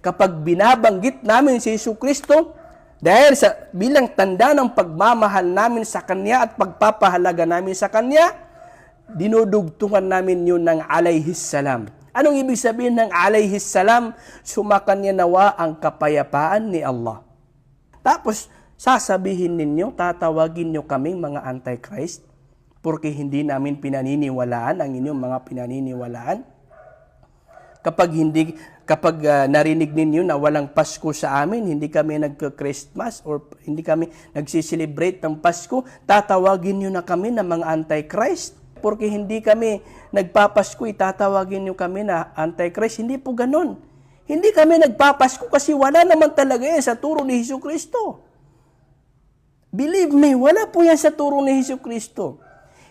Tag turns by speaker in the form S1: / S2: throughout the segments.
S1: kapag binabanggit namin si Yesu Kristo, dahil sa bilang tanda ng pagmamahal namin sa Kanya at pagpapahalaga namin sa Kanya, dinudugtungan namin yun ng alayhis salam. Anong ibig sabihin ng alayhis salam? Sumakanya nawa ang kapayapaan ni Allah. Tapos, sasabihin ninyo, tatawagin nyo kaming mga antichrist porque hindi namin pinaniniwalaan ang inyong mga pinaniniwalaan. Kapag hindi kapag ah, narinig ninyo na walang Pasko sa amin, hindi kami nagka-Christmas or hindi kami nagsiselebrate ng Pasko, tatawagin nyo na kami na mga antichrist porque hindi kami nagpapasko, itatawagin nyo kami na antichrist. Hindi po ganun. Hindi kami nagpapasko kasi wala naman talaga yan sa turo ni Hesus Kristo. Believe me, wala po yan sa turo ni Hesus Kristo.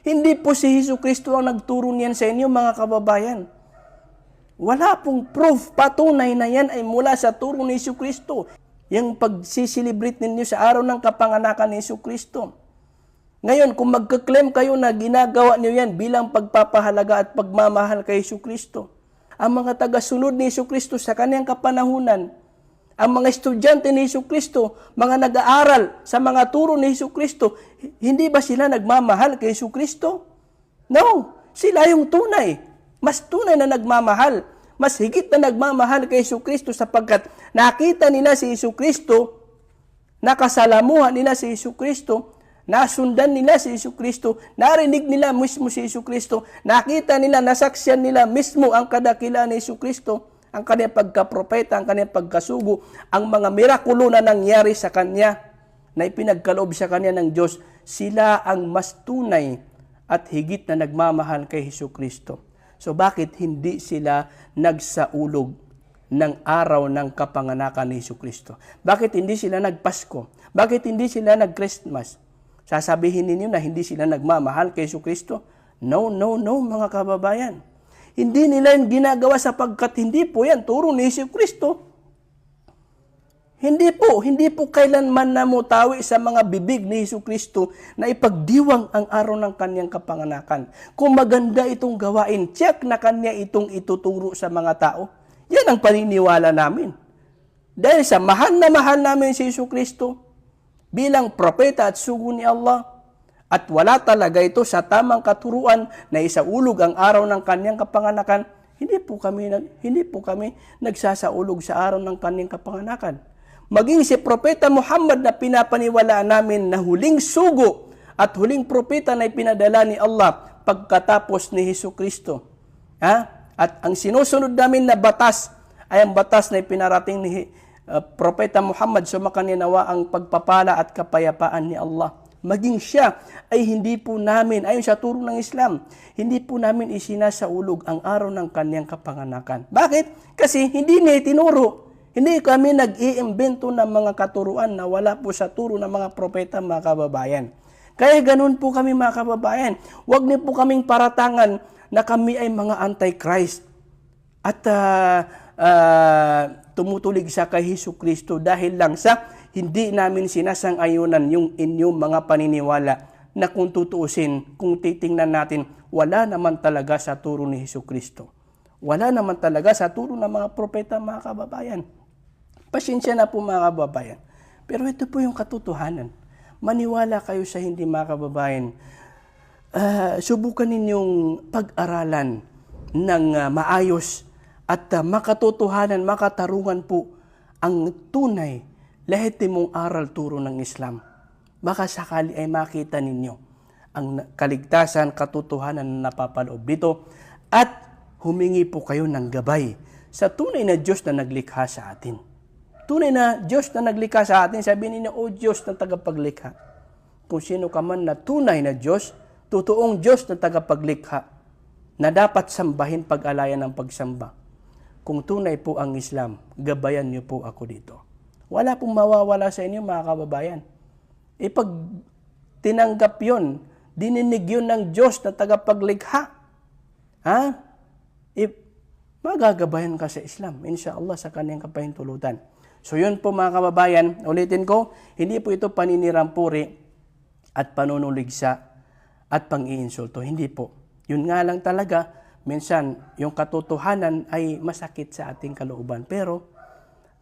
S1: Hindi po si Hesus Kristo ang nagturo niyan sa inyo, mga kababayan. Wala pong proof, patunay na yan ay mula sa turo ni Hesus Kristo. Yung pagsiselebrate ninyo sa araw ng kapanganakan ni Hesus Kristo. Ngayon, kung magka-claim kayo na ginagawa niyo yan bilang pagpapahalaga at pagmamahal kay Hesus Kristo, ang mga tagasunod ni Hesus Kristo sa kanyang kapanahunan, ang mga estudyante ni Hesus Kristo, mga nag-aaral sa mga turo ni Hesus Kristo, hindi ba sila nagmamahal kay Hesus Kristo? No, sila yung tunay. Mas tunay na nagmamahal. Mas higit na nagmamahal kay Hesus Kristo sapagkat nakita nila si Hesus Kristo, nakasalamuhan nila si Hesus Kristo, nasundan nila si Hesus Kristo, narinig nila mismo si Hesus Kristo, nakita nila, nasaksyan nila mismo ang kadakilaan ni Hesus Kristo, ang kanyang pagkapropeta, ang kanyang pagkasugo, ang mga mirakulo na nangyari sa kanya, na ipinagkaloob sa kanya ng Diyos, sila ang mas tunay at higit na nagmamahal kay Hesus Kristo. So bakit hindi sila nagsaulog ng araw ng kapanganakan ni Hesus Kristo? Bakit hindi sila nagpasko? Bakit hindi sila nag-Christmas? Sasabihin ninyo na hindi sila nagmamahal kay Hesus Kristo? No, no, no mga kababayan. Hindi nila yung ginagawa sapagkat hindi po yan turo ni Hesus Kristo. Hindi po, hindi po kailanman namutawi sa mga bibig ni Hesus Kristo na ipagdiwang ang araw ng kanyang kapanganakan. Kung maganda itong gawain, check na kanya itong ituturo sa mga tao. Yan ang paniniwala namin. Dahil sa mahal na mahal namin si Hesus Kristo bilang propeta at sugo ni Allah, at wala talaga ito sa tamang katuruan na isaulog ang araw ng kanyang kapanganakan, hindi po kami hindi po kami nagsasaulog sa araw ng kanyang kapanganakan. Maging si Propeta Muhammad na pinapaniwalaan namin na huling sugo at huling propeta na ipinadala ni Allah pagkatapos ni Hesus Kristo. Ha? At ang sinusunod namin na batas ay ang batas na ipinarating ni uh, Propeta Muhammad sumakaninawa ang pagpapala at kapayapaan ni Allah maging siya ay hindi po namin, ayon sa turo ng Islam, hindi po namin isinasaulog ang araw ng kanyang kapanganakan. Bakit? Kasi hindi niya itinuro. Hindi kami nag-iimbento ng mga katuruan na wala po sa turo ng mga propeta, mga kababayan. Kaya ganun po kami mga kababayan. Huwag niyo po kaming paratangan na kami ay mga antichrist. At uh, uh, tumutulig sa kay Hesus Kristo dahil lang sa hindi namin sinasang-ayunan yung inyong mga paniniwala na kung tutuusin, kung titingnan natin, wala naman talaga sa turo ni Hesus Kristo. Wala naman talaga sa turo ng mga propeta, mga kababayan. Pasensya na po mga kababayan. Pero ito po yung katotohanan. Maniwala kayo sa hindi mga kababayan. Uh, subukan ninyong pag-aralan ng uh, maayos at uh, makatotohanan, makatarungan po ang tunay lehitimong aral turo ng Islam. Baka sakali ay makita ninyo ang kaligtasan, katotohanan na napapaloob dito at humingi po kayo ng gabay sa tunay na Diyos na naglikha sa atin. Tunay na Diyos na naglikha sa atin, sabihin ninyo, O Diyos na tagapaglikha. Kung sino ka man na tunay na Diyos, totoong Diyos na tagapaglikha, na dapat sambahin pag-alayan ng pagsamba. Kung tunay po ang Islam, gabayan niyo po ako dito. Wala pong mawawala sa inyo mga kababayan. Ipag tinanggap yon, dininig yun ng Diyos na tagapaglikha. Ha? If, magagabayan ka sa Islam, inshallah sa kanyang kapahintulutan. So yun po mga kababayan, ulitin ko, hindi po ito paninirampuri at panunuligsa at pang-iinsulto. Hindi po. Yun nga lang talaga, minsan yung katotohanan ay masakit sa ating kalooban. Pero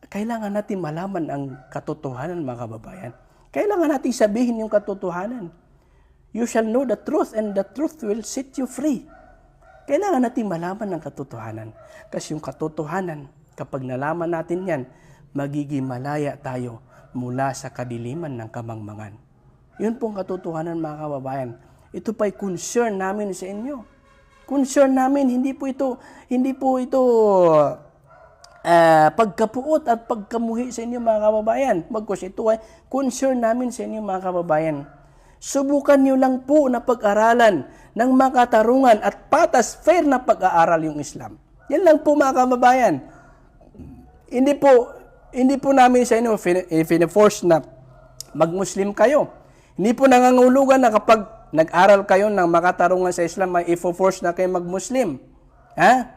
S1: kailangan natin malaman ang katotohanan mga kababayan. Kailangan natin sabihin yung katotohanan. You shall know the truth and the truth will set you free. Kailangan natin malaman ang katotohanan. Kasi yung katotohanan, kapag nalaman natin yan, magiging malaya tayo mula sa kadiliman ng kamangmangan. Yun pong katotohanan mga kababayan. Ito pa'y concern namin sa inyo. Concern namin, hindi po ito, hindi po ito ah, pagkapuot at pagkamuhi sa inyo mga kababayan. Bagkus ito ay concern namin sa inyo mga kababayan. Subukan nyo lang po na pag-aralan ng makatarungan at patas fair na pag-aaral yung Islam. Yan lang po mga kababayan. Hindi po hindi po namin sa inyo fina-force na mag-Muslim kayo. Hindi po nangangulugan na kapag nag-aral kayo ng makatarungan sa Islam, may ifo-force na kayo mag-Muslim. Ha?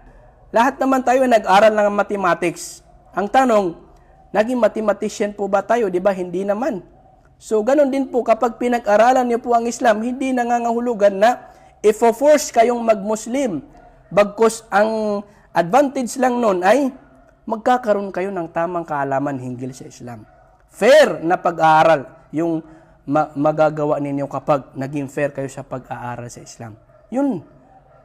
S1: Lahat naman tayo nag-aral ng mathematics. Ang tanong, naging mathematician po ba tayo? Di ba? Hindi naman. So, ganun din po, kapag pinag-aralan niyo po ang Islam, hindi nangangahulugan na ifo-force kayong mag-Muslim. Bagkus ang advantage lang nun ay magkakaroon kayo ng tamang kaalaman hinggil sa Islam. Fair na pag-aaral yung ma- magagawa ninyo kapag naging fair kayo sa pag-aaral sa Islam. Yun.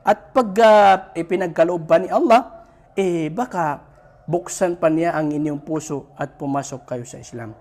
S1: At pag uh, ipinagkaloob pa ni Allah, eh baka buksan pa niya ang inyong puso at pumasok kayo sa Islam.